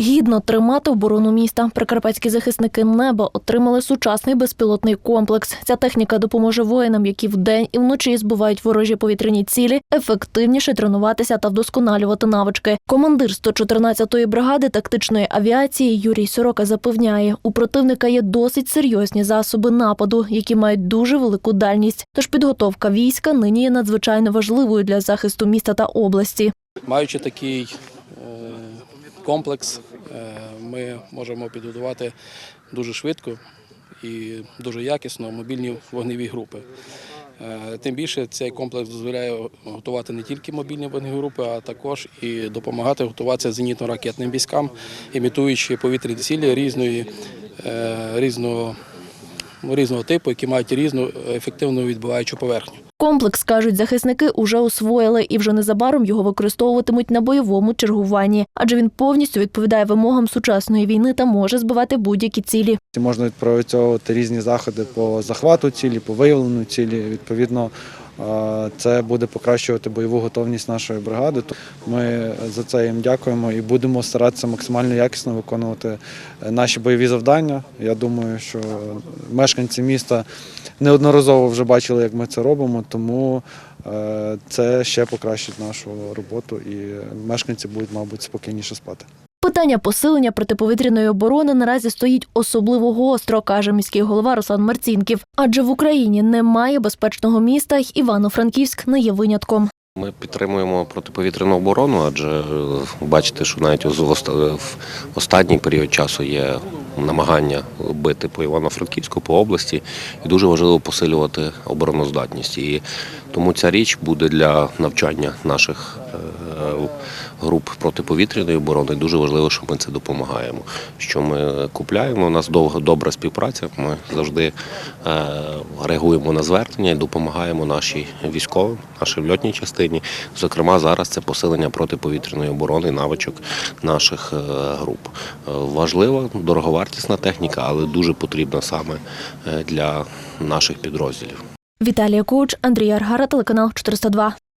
Гідно тримати оборону міста. Прикарпатські захисники неба отримали сучасний безпілотний комплекс. Ця техніка допоможе воїнам, які вдень і вночі збивають ворожі повітряні цілі, ефективніше тренуватися та вдосконалювати навички. Командир 114-ї бригади тактичної авіації Юрій Сорока запевняє, у противника є досить серйозні засоби нападу, які мають дуже велику дальність. Тож підготовка війська нині є надзвичайно важливою для захисту міста та області. Маючи такий комплекс, е, ми можемо підготувати дуже швидко і дуже якісно мобільні вогневі групи. Е, Тим більше цей комплекс дозволяє готувати не тільки мобільні вогневі групи, а також і допомагати готуватися зенітно-ракетним військам, імітуючи повітряні цілі різної, е, різного, різного типу, які мають різну ефективну відбиваючу поверхню. Комплекс, кажуть захисники, уже освоїли і вже незабаром його використовуватимуть на бойовому чергуванні, адже він повністю відповідає вимогам сучасної війни та може збивати будь-які цілі. Можна відпрацьовувати різні заходи по захвату цілі, по виявленню цілі. Відповідно, це буде покращувати бойову готовність нашої бригади. Ми за це їм дякуємо і будемо старатися максимально якісно виконувати е, наші бойові завдання. Я думаю, що мешканці міста неодноразово вже бачили, як ми це робимо, тому е, це ще покращить нашу роботу і мешканці будуть, мабуть, спокійніше спати. Питання посилення протиповітряної оборони наразі стоїть особливо гостро, каже міський голова Руслан Марцінків. Адже в Україні немає безпечного міста, й Івано-Франківськ не є винятком. Ми підтримуємо протиповітряну оборону, адже е, бачите, що навіть в останній період часу є намагання бити по Івано-Франківську, по області, і дуже важливо посилювати обороноздатність. І тому ця річ буде для навчання наших е, груп протиповітряної оборони. Дуже важливо, що ми це допомагаємо. Що ми купляємо? У нас довга добра співпраця. Ми завжди е, реагуємо на звернення і допомагаємо нашій військовим, нашій льотній частині. Зокрема, зараз це посилення протиповітряної оборони, навичок наших е, груп. Е, Важлива, дороговартісна техніка, але дуже потрібна саме е, для наших підрозділів. Віталія Куч, Андрій Аргара, телеканал 402.